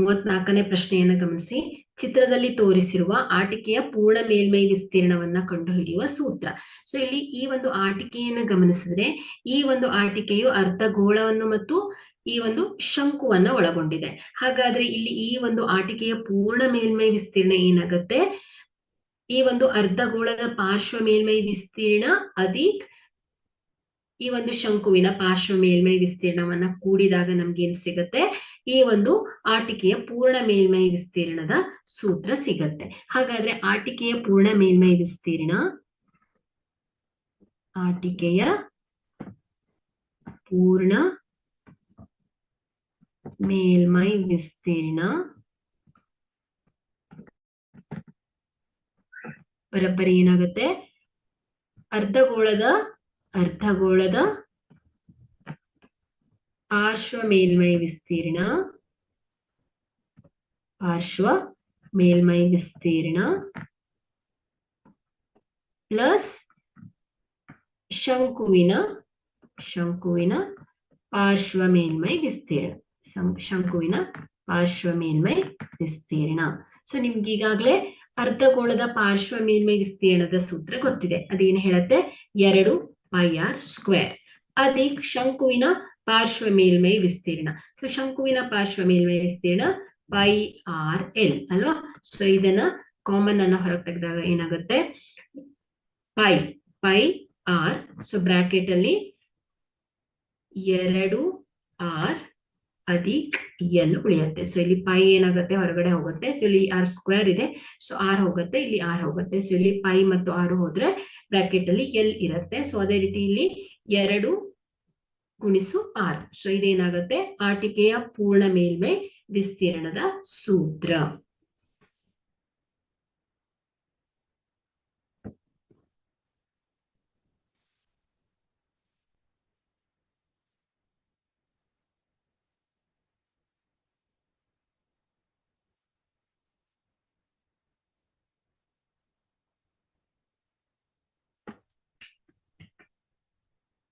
ಮೂವತ್ನಾಲ್ಕನೇ ಪ್ರಶ್ನೆಯನ್ನು ಗಮನಿಸಿ. ಚಿತ್ರದಲ್ಲಿ ತೋರಿಸಿರುವ ಆಟಿಕೆಯ ಪೂರ್ಣ ಮೇಲ್ಮೈ ವಿಸ್ತೀರ್ಣವನ್ನ ಕಂಡುಹಿಡಿಯುವ ಸೂತ್ರ. ಸೊ ಇಲ್ಲಿ ಈ ಒಂದು ಆಟಿಕೆಯನ್ನು ಗಮನಿಸಿದ್ರೆ, ಈ ಒಂದು ಆಟಿಕೆಯು ಅರ್ಧಗೋಳವನ್ನು ಮತ್ತು ಈ ಒಂದು ಶಂಕುವನ್ನ ಒಳಗೊಂಡಿದೆ. ಹಾಗಾದ್ರೆ ಇಲ್ಲಿ ಈ ಒಂದು ಆಟಿಕೆಯ ಪೂರ್ಣ ಮೇಲ್ಮೈ ವಿಸ್ತೀರ್ಣ ಏನಾಗುತ್ತೆ? ಈ ಒಂದು ಅರ್ಧಗೋಳದ ಪಾರ್ಶ್ವ ಮೇಲ್ಮೈ ವಿಸ್ತೀರ್ಣ ಅಧಿಕ್ ಈ ಒಂದು ಶಂಕುವಿನ ಪಾರ್ಶ್ವ ಮೇಲ್ಮೈ ವಿಸ್ತೀರ್ಣವನ್ನ ಕೂಡಿದಾಗ ನಮ್ಗೆ ಏನ್ ಸಿಗತ್ತೆ? ಈ ಒಂದು ಆಟಿಕೆಯ ಪೂರ್ಣ ಮೇಲ್ಮೈ ವಿಸ್ತೀರ್ಣದ ಸೂತ್ರ ಸಿಗತ್ತೆ. ಹಾಗಾದ್ರೆ ಆಟಿಕೆಯ ಪೂರ್ಣ ಮೇಲ್ಮೈ ವಿಸ್ತೀರ್ಣ ಆಟಿಕೆಯ ಪೂರ್ಣ ಮೇಲ್ಮೈ ವಿಸ್ತೀರ್ಣ ಬರಬ್ಬರಿ ಏನಾಗುತ್ತೆ? ಅರ್ಧಗೋಳದ ಅರ್ಧಗೋಳದ ಪಾರ್ಶ್ವ ಮೇಲ್ಮೈ ವಿಸ್ತೀರ್ಣ. ಪಾರ್ಶ್ವ ಮೇಲ್ಮೈ ವಿಸ್ತೀರ್ಣ ಪ್ಲಸ್ ಶಂಕುವಿನ ಶಂಕುವಿನ ಪಾರ್ಶ್ವ ಮೇಲ್ಮೈ ವಿಸ್ತೀರ್ಣ ಶಂಕುವಿನ ಪಾರ್ಶ್ವ ಮೇಲ್ಮೈ ವಿಸ್ತೀರ್ಣ. ಸೊ ನಿಮ್ಗೆ ಈಗಾಗಲೇ ಅರ್ಧಗೋಳದ ಪಾರ್ಶ್ವ ಮೇಲ್ಮೈ ವಿಸ್ತೀರ್ಣದ ಸೂತ್ರ ಗೊತ್ತಿದೆ. ಅದೇನು ಹೇಳುತ್ತೆ? ಎರಡು ಪೈ ಆರ್ ಸ್ಕ್ವೇರ್ ಅಧಿಕ್ ಶಂಕುವಿನ ಪಾರ್ಶ್ವ ಮೇಲ್ಮೈ ವಿಸ್ತೀರ್ಣ. ಸೊ ಶಂಕುವಿನ ಪಾರ್ಶ್ವ ಮೇಲ್ಮೈ ವಿಸ್ತೀರ್ಣ ಪೈ ಆರ್ ಎಲ್ ಅಲ್ವಾ? ಸೊ ಇದನ್ನ ಕಾಮನ್ ಅನ್ನ ಹೊರಗೆ ತೆಗೆದಾಗ ಏನಾಗುತ್ತೆ? Pi pi R so bracket ಅಲ್ಲಿ ಎರಡು ಆರ್ ಅಧಿಕ್ ಎಲ್ ಉಳಿಯುತ್ತೆ. ಸೊ ಇಲ್ಲಿ ಪೈ ಏನಾಗುತ್ತೆ? ಹೊರಗಡೆ ಹೋಗುತ್ತೆ. ಸೊ ಇಲ್ಲಿ ಆರ್ ಸ್ಕ್ವೇರ್ ಇದೆ. ಸೊ ಆರ್ ಹೋಗುತ್ತೆ, ಇಲ್ಲಿ ಆರ್ ಹೋಗುತ್ತೆ. ಸೊ ಇಲ್ಲಿ ಪೈ ಮತ್ತು ಆರ್ ಹೋದ್ರೆ ಬ್ರಾಕೆಟ್ ಅಲ್ಲಿ ಎಲ್ ಇರುತ್ತೆ. ಸೊ ಅದೇ ರೀತಿ ಇಲ್ಲಿ ಎರಡು ಗುಣಿಸು ಆರ್. ಸೊ ಇದೇನಾಗುತ್ತೆ? ಆಟಿಕೆಯ ಪೂರ್ಣ ಮೇಲ್ಮೈ ವಿಸ್ತೀರ್ಣದ ಸೂತ್ರ.